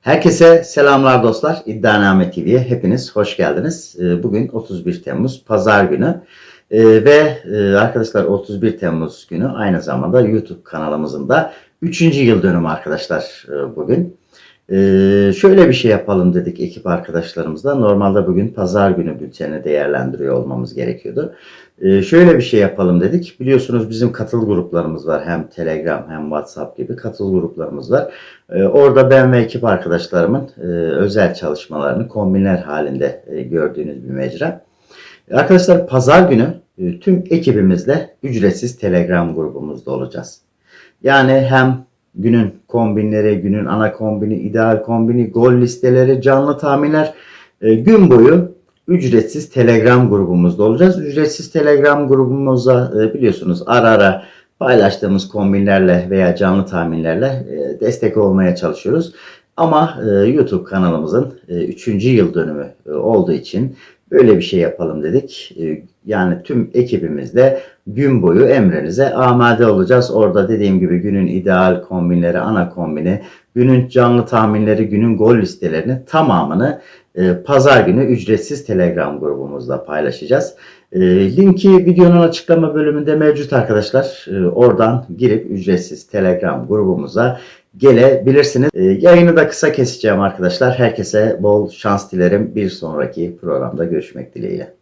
Herkese selamlar dostlar. İddianame TV'ye hepiniz hoş geldiniz. Ee, Bugün 31 Temmuz Pazar günü Ee, ve e, arkadaşlar 31 Temmuz günü aynı zamanda YouTube kanalımızın da 3. yıl dönümü arkadaşlar e, bugün. Ee, Şöyle bir şey yapalım dedik ekip arkadaşlarımızla. Normalde bugün Pazar günü bülteni değerlendiriyor olmamız gerekiyordu. Ee, Şöyle bir şey yapalım dedik. Biliyorsunuz bizim katıl gruplarımız var. Hem Telegram hem WhatsApp gibi katıl gruplarımız var. Ee, Orada ben ve ekip arkadaşlarımın e, özel çalışmalarını kombinler halinde e, gördüğünüz bir mecra. Arkadaşlar pazar günü e, tüm ekibimizle ücretsiz Telegram grubumuzda olacağız. Yani hem günün kombinleri, günün ana kombini, ideal kombini, gol listeleri, canlı tahminler e, gün boyu ücretsiz Telegram grubumuzda olacağız. Ücretsiz Telegram grubumuza e, biliyorsunuz ara ara paylaştığımız kombinlerle veya canlı tahminlerle e, destek olmaya çalışıyoruz. Ama e, YouTube kanalımızın 3. yıl dönümü e, olduğu için böyle bir şey yapalım dedik. E, yani tüm ekibimizle gün boyu emrinize amade olacağız. Orada dediğim gibi günün ideal kombinleri, ana kombini, günün canlı tahminleri, günün gol listelerini tamamını e, pazar günü ücretsiz Telegram grubumuzda paylaşacağız. E, linki videonun açıklama bölümünde mevcut arkadaşlar. E, oradan girip ücretsiz Telegram grubumuza gelebilirsiniz. E, yayını da kısa keseceğim arkadaşlar. Herkese bol şans dilerim. Bir sonraki programda görüşmek dileğiyle.